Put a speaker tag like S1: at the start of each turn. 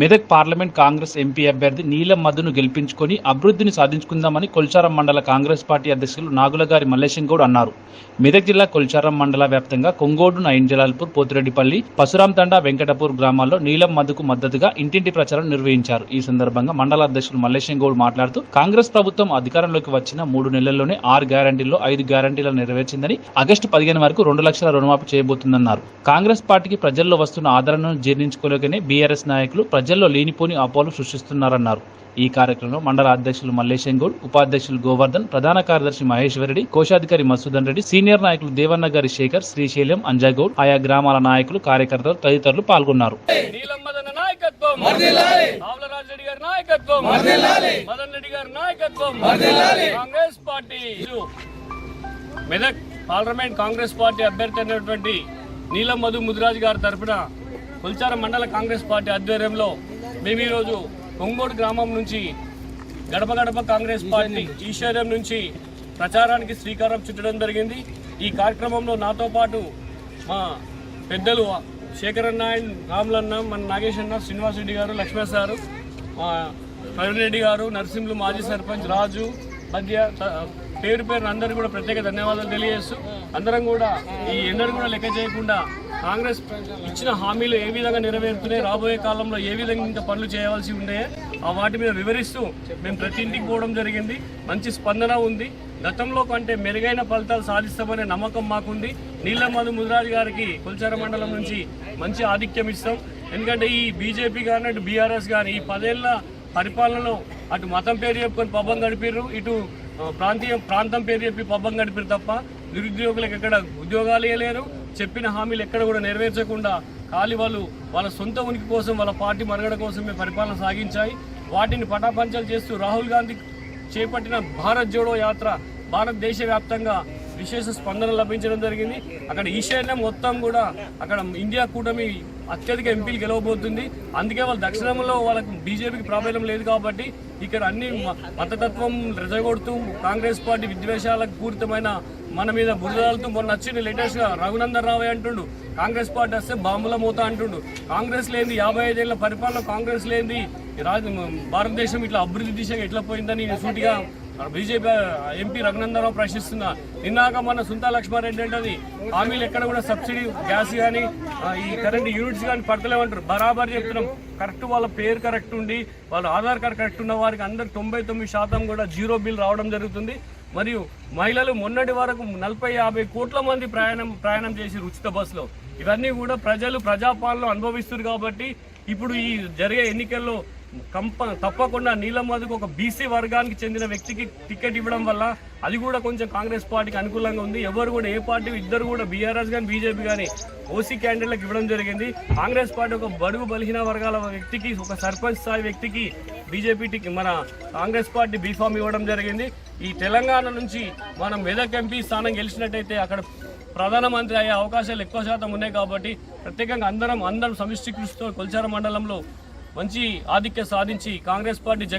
S1: Medak parliament Congress MP అభ్యర్థి నీలం మధును గెలిపించుకొని అభివృద్ధిని సాధించుకుందామని కొల్చారం మండల కాంగ్రెస్ పార్టీ అధ్యక్షులు నాగులగారి మల్లేశం గౌడ్ అన్నారు. మెదక్ జిల్లా కొల్చారం మండల వ్యాప్తంగా కొంగోడు నైన్జలాల్పూర్ పోతిరెడ్డిపల్లి పశురాంతండా వెంకటపూర్ గ్రామాల్లో నీలం మధుకు మద్దతుగా ఇంటింటి ప్రచారం నిర్వహించారు. ఈ సందర్భంగా మండల అధ్యక్షులు మల్లేశం గౌడ్ మాట్లాడుతూ కాంగ్రెస్ ప్రభుత్వం అధికారంలోకి వచ్చిన మూడు నెలల్లోనే ఆరు గ్యారంటీల్లో ఐదు గ్యారంటీలను నెరవేర్చిందని ఆగస్టు పదిహేను వరకు రెండు లక్షల రుణమాఫీ చేయబోతుందన్నారు. కాంగ్రెస్ పార్టీకి ప్రజల్లో వస్తున్న ఆదరణను జీర్ణించుకోలేకనే బీఆర్ఎస్ నాయకులు ప్రజల్లో లేనిపోని అపోలు సృష్టిస్తున్నారన్నారు. ఈ కార్యక్రమంలో మండల అధ్యక్షులు మల్లేశం గౌడ్ ఉపాధ్యక్షులు గోవర్ధన్ ప్రధాన కార్యదర్శి మహేశ్వరరెడ్డి కోశాధికారి మసూదన్ రెడ్డి సీనియర్ నాయకులు దేవన్న గారి శేఖర్ శ్రీశైలం అంజాగౌడ్ ఆయా గ్రామాల నాయకులు కార్యకర్తలు తదితరులు పాల్గొన్నారు.
S2: నీలమ్మదన నాయకత్వం. ఆవులరాజు రెడ్డి గారి నాయకత్వం. మదన్ రెడ్డి గారి నాయకత్వం. Congress party Medak parliament Congress party అభ్యర్థి అయినటువంటి నీలం మధు ముదిరాజు గారి తరఫున కుల్చారం మండల కాంగ్రెస్ పార్టీ ఆధ్వర్యంలో మేము ఈరోజు కొంగోడు గ్రామం నుంచి గడప గడప కాంగ్రెస్ పార్టీ ఈశ్వర్యం నుంచి ప్రచారానికి శ్రీకారం చుట్టడం జరిగింది. ఈ కార్యక్రమంలో నాతో పాటు మా పెద్దలు శేఖరన్న నాయన్ రాములన్న మన నాగేష్ అన్న శ్రీనివాస్ రెడ్డి గారు లక్ష్మణ సారు మా ప్రవీణ్ రెడ్డి గారు నరసింహులు మాజీ సర్పంచ్ రాజు మధ్య త- పేరు పేరు అందరూ కూడా ప్రత్యేక ధన్యవాదాలు తెలియజేస్తూ అందరం కూడా ఈ ఎండను కూడా లెక్క చేయకుండా కాంగ్రెస్ ఇచ్చిన హామీలు ఏ విధంగా నెరవేరుతున్నాయి? రాబోయే కాలంలో ఏ విధంగా ఇంకా పనులు చేయవలసి ఉన్నాయో? ఆ వాటి మీద వివరిస్తూ మేము ప్రతి ఇంటికి పోవడం జరిగింది. మంచి స్పందన ఉంది. గతంలో కంటే మెరుగైన ఫలితాలు సాధిస్తామనే నమ్మకం మాకుంది. నీలమధు ముదిరాజు గారికి కుల్చార మండలం నుంచి మంచి ఆధిక్యం ఇస్తాం. ఎందుకంటే ఈ బీజేపీ కానీ అటు బీఆర్ఎస్ కానీ ఈ పదేళ్ళ పరిపాలనలో అటు మతం పేరు చెప్పుకొని పబ్బం గడిపిర్రు. ఇటు ప్రాంతీయ ప్రాంతం పేరు చెప్పి పబ్బం గడిపిరు తప్ప నిరుద్యోగులకు ఎక్కడ ఉద్యోగాలు లేరు చెప్పిన హామీలు ఎక్కడ కూడా నెరవేర్చకుండా ఖాళీ వాళ్ళు వాళ్ళ సొంత ఉనికి కోసం వాళ్ళ పార్టీ మనుగడ కోసమే పరిపాలన సాగించాయి. వాటిని పటాపంచలు చేస్తూ రాహుల్ గాంధీ చేపట్టిన భారత్ జోడో యాత్ర భారతదేశ వ్యాప్తంగా విశేష స్పందన లభించడం జరిగింది. అక్కడ ఈశాన్యం మొత్తం కూడా అక్కడ ఇండియా కూటమి అత్యధిక ఎంపీలు గెలవబోతుంది. అందుకే వాళ్ళ దక్షిణంలో వాళ్ళకు బీజేపీకి ప్రాబ్లం లేదు కాబట్టి ఇక్కడ అన్ని మ- మతతత్వం రెజగొడుతూ కాంగ్రెస్ పార్టీ విద్వేషాలకు పూరితమైన మన మీద బురదాలతో మొన్న వచ్చింది లేటెస్ట్గా రఘునందన్ రావు అంటుండు. కాంగ్రెస్ పార్టీ వస్తే బాంబుల మూత అంటుండు. కాంగ్రెస్ లేని యాభై ఐదేళ్ళ పరిపాలన కాంగ్రెస్ లేని రాజ భారతదేశం ఇట్లా అభివృద్ధి దిశగా ఎట్లా పోయిందని సూటిగా బీజేపీ ఎంపీ రఘునందనరావు ప్రశ్నిస్తున్నా నిన్నాక మన సుంతా లక్ష్మారెడ్డి అంటది హామీలు ఎక్కడ కూడా సబ్సిడీ గ్యాస్ కానీ ఈ కరెంట్ యూనిట్స్ కానీ పడతలేమంటారు బరాబర్ చెప్తున్నాం. కరెక్ట్ వాళ్ళ పేరు కరెక్ట్ ఉండి వాళ్ళ ఆధార్ కార్డ్ కరెక్ట్ ఉన్న వారికి అందరు తొంభై తొమ్మిది శాతం కూడా జీరో బిల్ రావడం జరుగుతుంది. మరియు మహిళలు మొన్నటి వరకు నలభై యాభై కోట్ల మంది ప్రయాణం ప్రయాణం చేసి ఉచిత బస్సులో. ఇవన్నీ కూడా ప్రజలు ప్రజాపాలన అనుభవిస్తున్నారు కాబట్టి ఇప్పుడు ఈ జరిగే ఎన్నికల్లో కంప తప్పకుండా నీలం మధుకు ఒక బీసీ వర్గానికి చెందిన వ్యక్తికి టికెట్ ఇవ్వడం వల్ల అది కూడా కొంచెం కాంగ్రెస్ పార్టీకి అనుకూలంగా ఉంది. ఎవరు కూడా ఏ పార్టీ ఇద్దరు కూడా బీఆర్ఎస్ కానీ బీజేపీ కానీ ఓసీ క్యాండిడేట్లకు ఇవ్వడం జరిగింది. కాంగ్రెస్ పార్టీ ఒక బడుగు బలహీన వర్గాల వ్యక్తికి ఒక సర్పంచ్ స్థాయి వ్యక్తికి బీజేపీకి మన కాంగ్రెస్ పార్టీ బీఫామ్ ఇవ్వడం జరిగింది. ఈ తెలంగాణ నుంచి మనం మెదక్ ఎంపీ స్థానం గెలిచినట్టయితే అక్కడ ప్రధానమంత్రి అయ్యే అవకాశాలు ఎక్కువ శాతం ఉన్నాయి కాబట్టి ప్రత్యేకంగా అందరం అందరం సమిష్టి కృషితో కొల్చార మండలంలో మంచి ఆధిక్య సాధించి కాంగ్రెస్ పార్టీ